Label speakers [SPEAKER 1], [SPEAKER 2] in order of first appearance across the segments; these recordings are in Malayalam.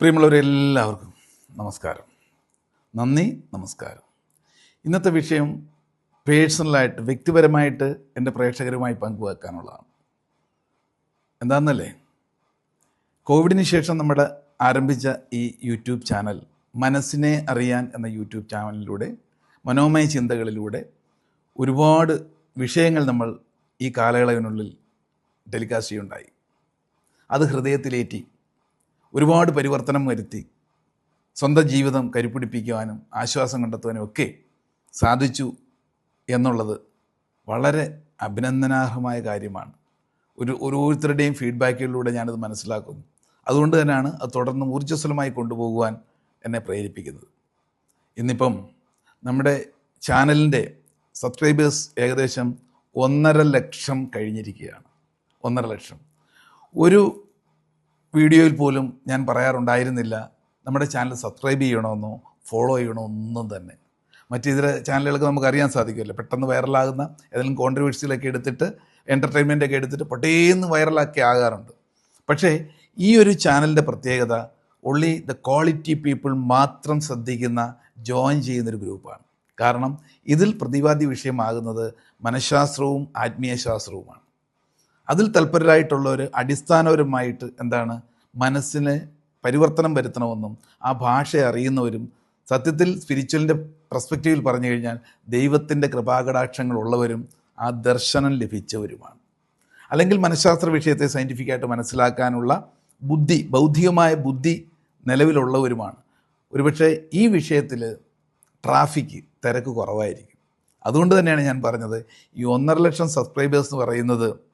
[SPEAKER 1] പ്രിയമുള്ളവരെല്ലാവർക്കും നമസ്കാരം. നന്ദി നമസ്കാരം. ഇന്നത്തെ വിഷയം പേഴ്സണലായിട്ട് വ്യക്തിപരമായിട്ട് എന്റെ പ്രേക്ഷകരുമായി പങ്കുവെക്കാനുള്ളതാണ്. എന്താണെന്നല്ലേ കോവിഡിന് ശേഷം നമ്മുടെ ആരംഭിച്ച ഈ യൂട്യൂബ് ചാനൽ മനസ്സിനെ അറിയാൻ എന്ന യൂട്യൂബ് ചാനലിലൂടെ മനോമയ ചിന്തകളിലൂടെ ഒരുപാട് വിഷയങ്ങൾ നമ്മൾ ഈ കാലയളവിനുള്ളിൽ ടെലികാസ്റ്റ് ചെയ്യുണ്ടായി അത് ഹൃദയത്തിലേറ്റി ഒരുപാട് പരിവർത്തനം വരുത്തി സ്വന്തം ജീവിതം കരുപ്പിടിപ്പിക്കുവാനും ആശ്വാസം കണ്ടെത്തുവാനും ഒക്കെ സാധിച്ചു എന്നുള്ളത് വളരെ അഭിനന്ദനാർഹമായ കാര്യമാണ്. ഒരു ഓരോരുത്തരുടെയും ഫീഡ്ബാക്കുകളിലൂടെ ഞാനത് മനസ്സിലാക്കുന്നു. അതുകൊണ്ട് തന്നെയാണ് അത് തുടർന്ന് ഊർജസ്വലമായി കൊണ്ടുപോകുവാൻ എന്നെ പ്രേരിപ്പിക്കുന്നത്. ഇന്നിപ്പം നമ്മുടെ ചാനലിന്റെ സബ്സ്ക്രൈബേഴ്സ് ഏകദേശം ഒന്നര ലക്ഷം കഴിഞ്ഞിരിക്കുകയാണ്. ഒന്നര ലക്ഷം. ഒരു വീഡിയോയിൽ പോലും ഞാൻ പറയാറുണ്ടായിരുന്നില്ല. നമ്മുടെ ചാനൽ സബ്സ്ക്രൈബ് ചെയ്യണമെന്നോ ഫോളോ ചെയ്യണോ ഒന്നും തന്നെ. മറ്റു മറ്റിതര ചാനലുകൾക്ക് നമുക്ക് അറിയാൻ സാധിക്കുമല്ലോ. പെട്ടെന്ന് വൈറലാകുന്ന ഏതെങ്കിലും കോൺട്രവേഴ്സികളൊക്കെ എടുത്തിട്ട് എന്റർടൈൻമെന്റ് ഒക്കെ എടുത്തിട്ട് പെട്ടേന്ന് വൈറലാക്കി ആകാറുണ്ട്. പക്ഷേ ഈ ഒരു ചാനലിന്റെ പ്രത്യേകത ഒള്ളി ദ ക്വാളിറ്റി പീപ്പിൾ മാത്രം ശ്രദ്ധിക്കുന്ന ജോയിൻ ചെയ്യുന്നൊരു ഗ്രൂപ്പാണ്. കാരണം ഇതിൽ പ്രതിവാദി വിഷയമാകുന്നത് മനഃശാസ്ത്രവും ആത്മീയ ശാസ്ത്രവുമാണ് അതിൽ തൽപരരായിട്ടുള്ളവർ അടിസ്ഥാനപരമായിട്ട് എന്താണ്? മനസ്സിന് പരിവർത്തനം വരുത്തണമെന്നും ആ ഭാഷ അറിയുന്നവരും സത്യത്തിൽ സ്പിരിച്വലിന്റെ പെർസ്പെക്റ്റീവിൽ പറഞ്ഞു കഴിഞ്ഞാൽ ദൈവത്തിന്റെ കൃപാകടാക്ഷങ്ങൾ ഉള്ളവരും ആ ദർശനം ലഭിച്ചവരുമാണ്. അല്ലെങ്കിൽ മനഃശാസ്ത്ര വിഷയത്തെ സയന്റിഫിക്കായിട്ട് മനസ്സിലാക്കാനുള്ള ബുദ്ധി ബൗദ്ധികമായ ബുദ്ധി നിലവിലുള്ളവരുമാണ്. ഒരുപക്ഷെ ഈ വിഷയത്തിൽ ട്രാഫിക് തിരക്ക് കുറവായിരിക്കും. അതുകൊണ്ട് തന്നെയാണ് ഞാൻ പറഞ്ഞത് ഈ ഒന്നര ലക്ഷം സബ്സ്ക്രൈബേഴ്സ് എന്ന് പറയുന്നത്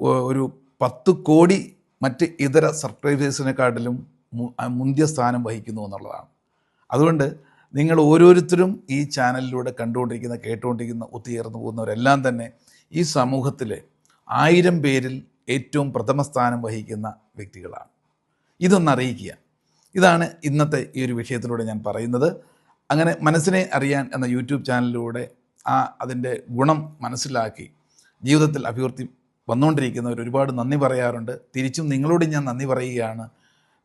[SPEAKER 1] ഒരു പത്ത് കോടി മറ്റ് ഇതര സബ്സ്ക്രൈബേഴ്സിനെക്കാട്ടിലും മു- മുന്തിയ സ്ഥാനം വഹിക്കുന്നു എന്നുള്ളതാണ്. അതുകൊണ്ട് നിങ്ങൾ ഓരോരുത്തരും ഈ ചാനലിലൂടെ കണ്ടുകൊണ്ടിരിക്കുന്ന കേട്ടുകൊണ്ടിരിക്കുന്ന ഒത്തുചേർന്ന് പോകുന്നവരെല്ലാം തന്നെ ഈ സമൂഹത്തിലെ ആയിരം പേരിൽ ഏറ്റവും പ്രഥമ സ്ഥാനം വഹിക്കുന്ന വ്യക്തികളാണ്. ഇതൊന്ന് അറിയിക്കുക. ഇതാണ് ഇന്നത്തെ ഈ ഒരു വിഷയത്തിലൂടെ ഞാൻ പറയുന്നത്. അങ്ങനെ മനസ്സിനെ അറിയാൻ എന്ന യൂട്യൂബ് ചാനലിലൂടെ ആ അതിന്റെ ഗുണം മനസ്സിലാക്കി ജീവിതത്തിൽ അഭിവൃദ്ധി വന്നുകൊണ്ടിരിക്കുന്നവർ ഒരുപാട് നന്ദി പറയാറുണ്ട്. തിരിച്ചും നിങ്ങളോട് ഞാൻ നന്ദി പറയുകയാണ്.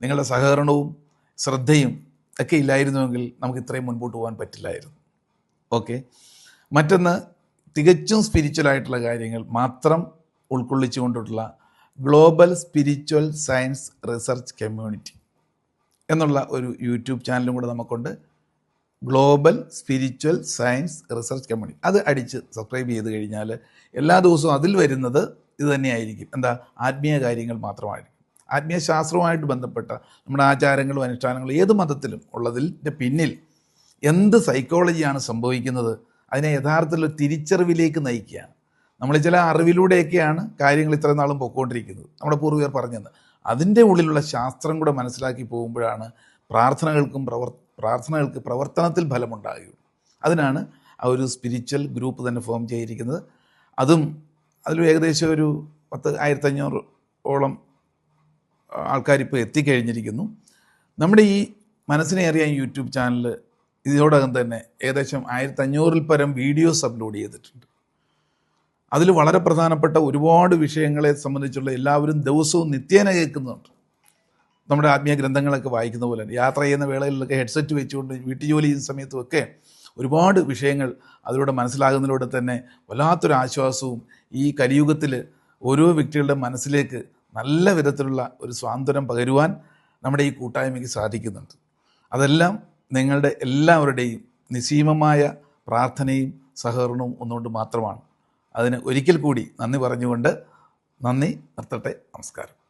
[SPEAKER 1] നിങ്ങളുടെ സഹകരണവും ശ്രദ്ധയും ഒക്കെ ഇല്ലായിരുന്നുവെങ്കിൽ നമുക്ക് ഇത്രയും മുൻപോട്ട് പോകാൻ പറ്റില്ലായിരുന്നു. ഓക്കെ. മറ്റൊന്ന് തികച്ചും സ്പിരിച്വൽ ആയിട്ടുള്ള കാര്യങ്ങൾ മാത്രം ഉൾക്കൊള്ളിച്ചുകൊണ്ടുള്ള global spiritual science research community എന്നുള്ള ഒരു യൂട്യൂബ് ചാനലും കൂടെ നമുക്കുണ്ട്. Global spiritual science research community അത് അടിച്ച് സബ്സ്ക്രൈബ് ചെയ്ത് കഴിഞ്ഞാൽ എല്ലാ ദിവസവും അതിൽ വരുന്നത് ഇത് തന്നെയായിരിക്കും. എന്താ? ആത്മീയ കാര്യങ്ങൾ മാത്രമായിരിക്കും. ആത്മീയ ശാസ്ത്രവുമായിട്ട് ബന്ധപ്പെട്ട നമ്മുടെ ആചാരങ്ങളും അനുഷ്ഠാനങ്ങളും ഏത് മതത്തിലും ഉള്ളതിന്റെ പിന്നിൽ എന്ത് സൈക്കോളജിയാണ് സംഭവിക്കുന്നത്? അതിനെ യഥാർത്ഥത്തിൽ തിരിച്ചറിവിലേക്ക് നയിക്കുകയാണ്. നമ്മൾ ചില അറിവിലൂടെയൊക്കെയാണ് കാര്യങ്ങൾ ഇത്ര നാളും പൊക്കോണ്ടിരിക്കുന്നത് നമ്മുടെ പൂർവികർ പറഞ്ഞത്. അതിന്റെ ഉള്ളിലുള്ള ശാസ്ത്രം കൂടെ മനസ്സിലാക്കി പോകുമ്പോഴാണ് പ്രാർത്ഥനകൾക്കും പ്രവർ പ്രാർത്ഥനകൾക്ക് പ്രവർത്തനത്തിൽ ഫലമുണ്ടാകുകയുള്ളൂ അതിനാണ് ആ ഒരു സ്പിരിച്വൽ ഗ്രൂപ്പ് തന്നെ ഫോം ചെയ്തിരിക്കുന്നത്. അതും അതിൽ ഏകദേശം ഒരു പത്ത് ആയിരത്തഞ്ഞൂറ് ഓളം ആൾക്കാരിപ്പോൾ എത്തിക്കഴിഞ്ഞിരിക്കുന്നു. നമ്മുടെ ഈ മനസ്സിനെ അറിയാൻ യൂട്യൂബ് ചാനൽ ഇതിനോടകം തന്നെ ഏകദേശം ആയിരത്തഞ്ഞൂറിൽ പരം വീഡിയോസ് അപ്ലോഡ് ചെയ്തിട്ടുണ്ട്. അതിൽ വളരെ പ്രധാനപ്പെട്ട ഒരുപാട് വിഷയങ്ങളെ സംബന്ധിച്ചുള്ള എല്ലാവരും ദിവസവും നിത്യേന കേൾക്കുന്നുണ്ട്. നമ്മുടെ ആത്മീയ ഗ്രന്ഥങ്ങളൊക്കെ വായിക്കുന്ന പോലെ യാത്ര ചെയ്യുന്ന വേളയിലൊക്കെ ഹെഡ്സെറ്റ് വെച്ചുകൊണ്ട് വീട്ടു ജോലി ചെയ്യുന്ന സമയത്തുമൊക്കെ ഒരുപാട് വിഷയങ്ങൾ അതിലൂടെ മനസ്സിലാകുന്നതിലൂടെ തന്നെ വല്ലാത്തൊരു ആശ്വാസവും ഈ കലിയുഗത്തിൽ ഓരോ വ്യക്തികളുടെ മനസ്സിലേക്ക് നല്ല വിധത്തിലുള്ള ഒരു സ്വാതന്ത്ര്യം പകരുവാൻ നമ്മുടെ ഈ കൂട്ടായ്മയ്ക്ക് സാധിക്കുന്നുണ്ട്. അതെല്ലാം നിങ്ങളുടെ എല്ലാവരുടെയും നിസീമമായ പ്രാർത്ഥനയും സഹകരണവും ഒന്നുകൊണ്ട് മാത്രമാണ്. അതിന് ഒരിക്കൽ കൂടി നന്ദി പറഞ്ഞുകൊണ്ട് നന്ദി നിർത്തട്ടെ. നമസ്കാരം.